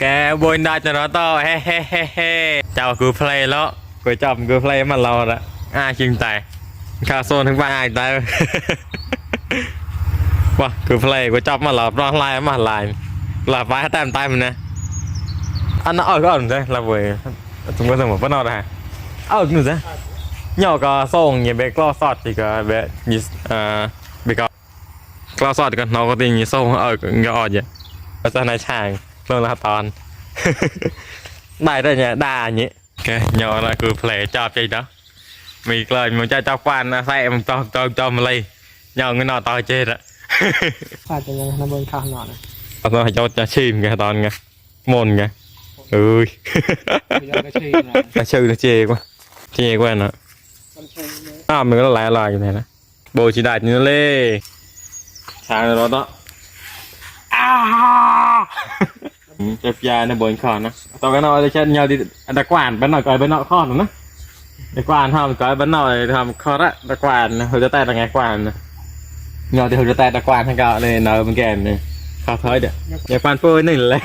แกบนดาจนเราต่อเฮ้เฮ้เฮ้เฮ้เจ้ากูเพลย์แล้วกูจับกูเพลย์มันเราละอ่าคิงตายข้าโซนทั้งบ้านไอ้ตายว่ากูเพลย์กูจับมันเราร้องไล่มันไล่หลับไปตามตายมันนะอันนั้นเอาก็อ่อนเลยเราเว้ยสมมติสมมติว่านอนได้เอาหนึ่งเลยเหยาะก็ส่งเงี้ยเบกล้อสอดอีกเบยิสเอ่อเบกกล้อสอดกันน้องก็ตีงี้ส่งเออเงี้ยอ่อนเยอะภาษาในช่าง nhỏ có xong như bé claw sọt thì có bé như à bé có claw sọt thì có nó có tình như xong ở nhỏ vậy ở sau này chàng luôn là toàn đại đây nhỉ đà nhỉ cái nhỏ là cứ play chọc chơi đó mì lời mình cho cho quan sai mình cho cho cho mình lấy nhỏ người nọ to chơi đó ขาดจะยังทำบนข้างหนอนนะเอาตัวให้เจ้าจะชิมไงตอนไงมนไงเอ้ยเดี๋ยวก็ชื่อนะถ้าชื่อจะเจกว่าเจกว่านะมันชื่อเนี่ยอ้าวมันก็หลายลายอยู่ไหนนะโบชิดาจินเล่ช้างรถเนาะอ้า วเจ็บยาในบนคอนะตอนกันเอาจะเช่นยาวดีตะกวานเป็นหน่อยก่อยเป็นหน่อยข้อหนูนะตะกวานทำก่อยเป็นหน่อยทำข้อละตะกวานนะเขาจะแต่ตะไงกวานนะยาวที่เขาจะแต่ตะกวานทั้งเก่าเลยเนาะมันแก่เนี่ยข้าวท้อยเดี๋ยวอย่าฟันเฟ้อหนึ่งเลย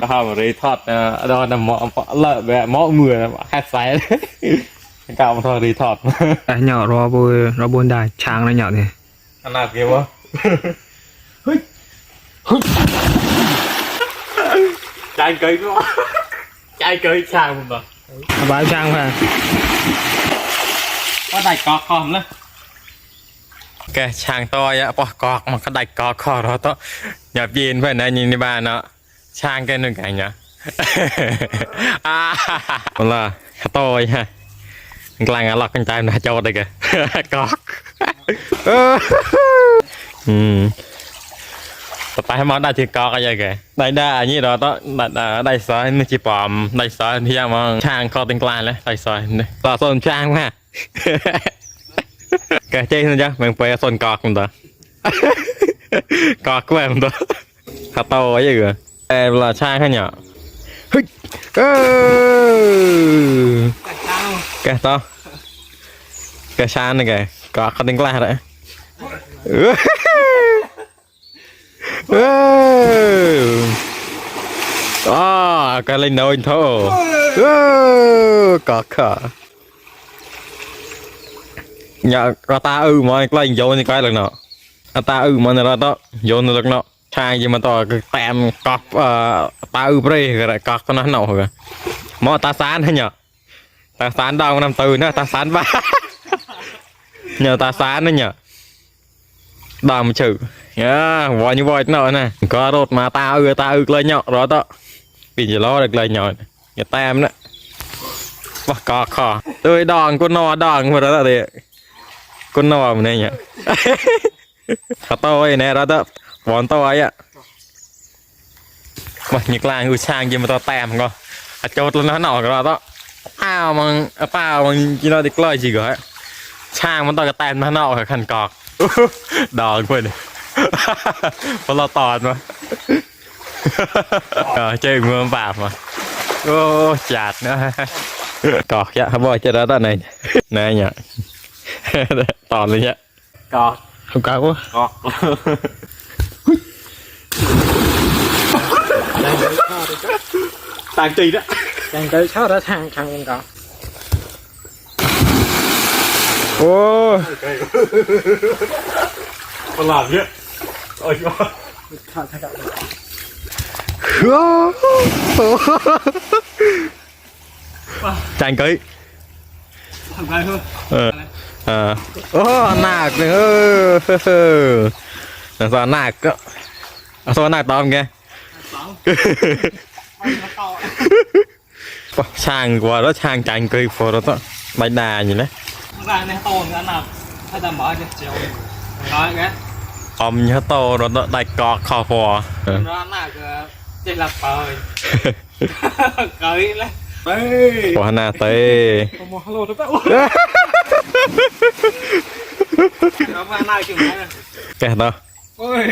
ก็ทำรีทอดนะโดนหมอเลอะแบบหมอมือแค่ใส่เก่ามาทอดรีทอดแต่เหยาะรอบนรอบนได้ช้างแล้วเหยาะเนี่ยขนาดเกี่ยววะเฮ้ยเฮ้ย ใจเกยก็ใจเกยช่างมึงเหรอสบายช้างค่ะก็ได้กอกคอมนะแกช่างตัวอะปอกอกมัน ต่อไปให้มองได้ที่กอกอะไรแกได้ได้อันนี้เราต้องได้ได้ซอยไม่จีปอมได้ซอยที่ยังมองช่างคอเป็นกลางแล้วได้ซอยนี่ต่อส่วนช่างมาแกเจ๊นะจ๊ะมันไปส่วนกอกมันตัวกอกแกมันตัวข้าโตไว้ยังไงเออเราช่างแค่เนาะเฮ้ยเออช้างแกต่อแกช่างนะแกกอกเขาเป็นกลางเลย Ah, cái lên nồi thô. Cà cà. Nhà có ta ư mà cái lên vô như cái lần nọ. À ta ư mà nó đó, vô nó lần nọ. Chai gì mà to cái tem cọp ta ư pre cái cọp nó nọ rồi. Mà ta sán hay nhở? Ta sán đâu năm từ nữa, ta sán ba. Nhờ ta sán nữa nhở? ดามฉือเอ้าวอยนี่วอยเนาะนะก็รถมาตาเอือตาอือเลยเนาะรอต่อปีจะรอเด็เลยเนาะอย่าแต้มนะว่ากอคอตัวดองกุนนอดองมาแล้วเด็กกูนอมันเนี่ยเขาโต้เนี่ยรอตะบอลโต้อะมาหยิกลางกูช่างยิงมาต่อแต้มก็อาจดแตัวนะหนอกรอต่ะป้ามังป้ามังกินเราเด็กเลยจีก็ช่างมันต่อกระแตนมาหนอกขันกอก ดอกเพื่อนเพราะเราตอนมาเออเจอเมืองปราบมาโอ้จัดนะกอกยะเขาบอกจะได้ตอนไหนนายเนี่ยตอนเลยเนี่ยกอกถูกกาวะกอกต่างจีนะยังเคยชอบแล้วช้างช้างเป็นกาว โอ้ประหลาดเนี่ยโอ้ยขาดขาดจานเกยทำไงเพื่อเออเออโอ้หนักเลยเออเออแต่ตอนหนักก็เอาตอนหนักตอมแกสองช่างกว่าแล้วช่างจานเกยพอเราต้องใบดาอยู่นะ ra này to nữa nào hay đảm bảo được chiều nói cái ออมเยอะโตเราต้องได้กอกคอพอเออ nó là cái trên là trời cởi lên พอหน้าเต้ Có một hello đó bạn nó mà nào chừng này nè แกต่อ ôi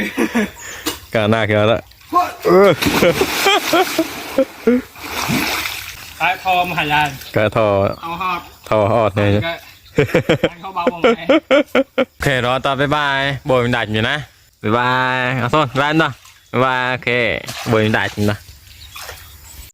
กหน้าแกแล้วเออ cái thò mà hải lan แกทอ ao hot ทอออดเนี่ย cái anh không bao bằng này โอเครอต่อบ๊ายบายโบยมันดัดอยู่นะบ๊ายบายเอาส้นร้านต่อบ๊ายบายโอเคโบยมันดัดอยู่นะ